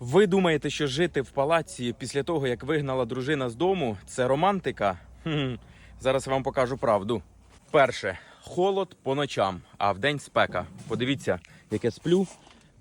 Ви думаєте, що жити в палаці після того, як вигнала дружина з дому, це романтика? Хм, зараз я вам покажу правду. Перше, холод по ночам, а вдень спека. Подивіться, як я сплю.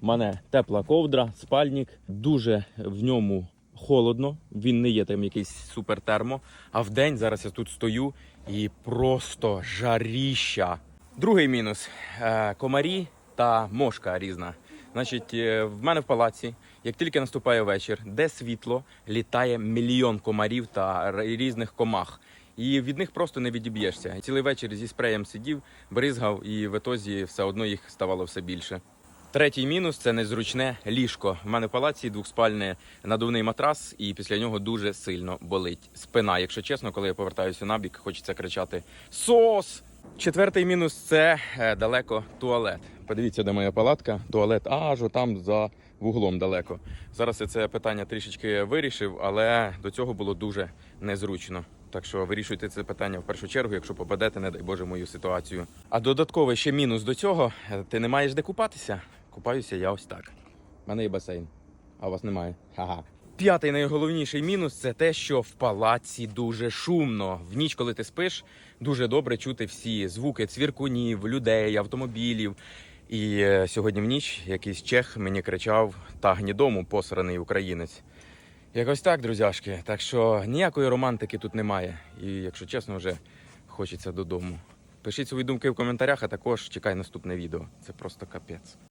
У мене тепла ковдра, спальник, дуже в ньому холодно. Він не є там якийсь супертермо. А вдень зараз я тут стою і просто жаріща. Другий мінус е, комарі та мошка різна. Значить, е, в мене в палаці, як тільки наступає вечір, де світло, літає мільйон комарів та різних комах. І від них просто не відіб'єшся. Цілий вечір зі спреєм сидів, бризгав, і в етозі все одно їх ставало все більше. Третій мінус це незручне ліжко. У мене в палаці двохспальне надувний матрас, і після нього дуже сильно болить спина. Якщо чесно, коли я повертаюся на бік, хочеться кричати Сос! Четвертий мінус це е, далеко туалет. Подивіться, де моя палатка. Туалет аж там за вуглом далеко. Зараз я це питання трішечки вирішив, але до цього було дуже незручно. Так що вирішуйте це питання в першу чергу, якщо попадете, не дай Боже, мою ситуацію. А додатковий ще мінус до цього: ти не маєш де купатися. Купаюся я ось так. У мене є басейн, а у вас немає. Ха-ха. П'ятий найголовніший мінус це те, що в палаці дуже шумно. В ніч, коли ти спиш, дуже добре чути всі звуки цвіркунів, людей, автомобілів. І е, сьогодні в ніч якийсь чех мені кричав та гнідому посраний українець. Якось так, друзяшки. Так що ніякої романтики тут немає. І якщо чесно, вже хочеться додому. Пишіть свої думки в коментарях, а також чекай наступне відео. Це просто капець.